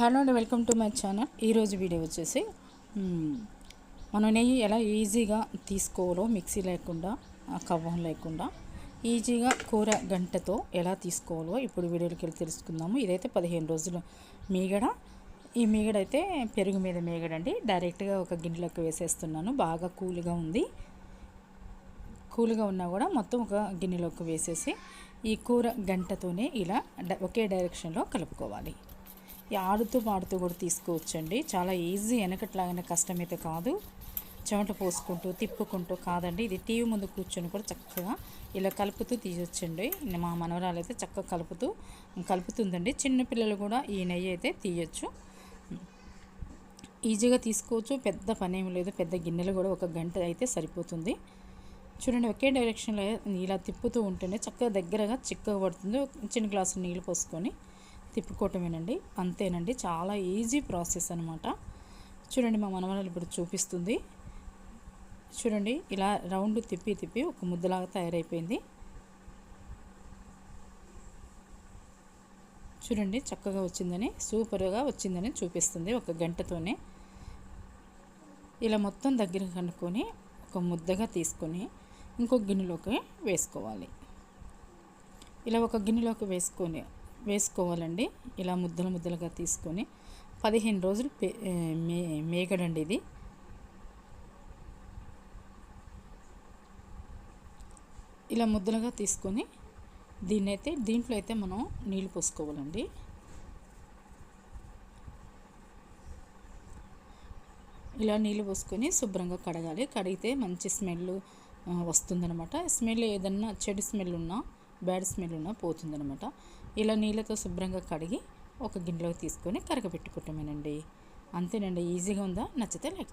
Hello అండి welcome to my channel. ఈరోజు video వచ్చేసి మనం నెయ్యి ఎలా ఈజీగా తీసుకోవాలో మిక్సీ లేకుండా కవ్వం లేకుండా ఈజీగా కూర గంటతో ఎలా తీసుకోవాలో ఇప్పుడు వీడియోకి వెళ్ళి తెలుసుకుందాము. ఇదైతే పదిహేను రోజులు మీగడ. ఈ మీగడ అయితే పెరుగు మీద మీగడండి. డైరెక్ట్గా ఒక గిన్నెలోకి వేసేస్తున్నాను. బాగా కూల్గా ఉంది. కూల్గా ఉన్నా కూడా మొత్తం ఒక గిన్నెలోకి వేసేసి ఈ కూర గంటతోనే ఇలా ఒకే డైరెక్షన్లో కలుపుకోవాలి. ఆడుతూ పాడుతూ కూడా తీసుకోవచ్చండి. చాలా ఈజీ వెనకట్లాగిన కష్టమైతే కాదు. చెమట పోసుకుంటూ తిప్పుకుంటూ కాదండి. ఇది టీవీ ముందు కూర్చొని కూడా చక్కగా ఇలా కలుపుతూ తీయొచ్చండి. మా మనవరాలు అయితే చక్కగా కలుపుతూ కలుపుతుందండి. చిన్నపిల్లలు కూడా ఈ నెయ్యి అయితే తీయొచ్చు. ఈజీగా తీసుకోవచ్చు. పెద్ద పని ఏమి లేదు. పెద్ద గిన్నెలు కూడా ఒక గంట అయితే సరిపోతుంది. చూడండి ఒకే డైరెక్షన్లో ఇలా తిప్పుతూ ఉంటేనే చక్కగా దగ్గరగా చిక్కగా పడుతుంది. చిన్న గ్లాసు నీళ్ళు పోసుకొని తిప్పుకోవటమేనండి. అంతేనండి. చాలా ఈజీ ప్రాసెస్ అనమాట చూడండి మా మనవరాలు ఇప్పుడు చూపిస్తుంది. చూడండి ఇలా రౌండ్ తిప్పి తిప్పి ఒక ముద్దలాగా తయారైపోయింది. చూడండి చక్కగా వచ్చిందని సూపర్గా వచ్చిందని చూపిస్తుంది ఒక గంటతోనే. ఇలా మొత్తం దగ్గర కనుక్కొని ఒక ముద్దగా తీసుకొని ఇంకో గిన్నెలోకి వేసుకోవాలి. ఇలా ఒక గిన్నెలోకి వేసుకొని వేసుకోవాలండి. ఇలా ముద్దలు ముద్దలుగా తీసుకొని పదిహేను రోజులు పే- మే మేగడండి ఇది. ఇలా ముద్దలుగా తీసుకొని దీన్నైతే దీంట్లో అయితే మనం నీళ్ళు పోసుకోవాలండి. ఇలా నీళ్ళు పోసుకొని శుభ్రంగా కడగాలి. కడిగితే మంచి స్మెల్ వస్తుందనమాట వస్తుందన్నమాట. స్మెల్ ఏదన్నా చెడు స్మెల్ ఉన్నా బ్యాడ్ స్మెల్ ఉన్న పోతుందనమాట ఇలా నీళ్ళతో శుభ్రంగా కడిగి ఒక గిన్నెలోకి తీసుకొని కరగబెట్టుకుంటామేనండి అంతేనండి ఈజీగా ఉందా? నచ్చితే లైక్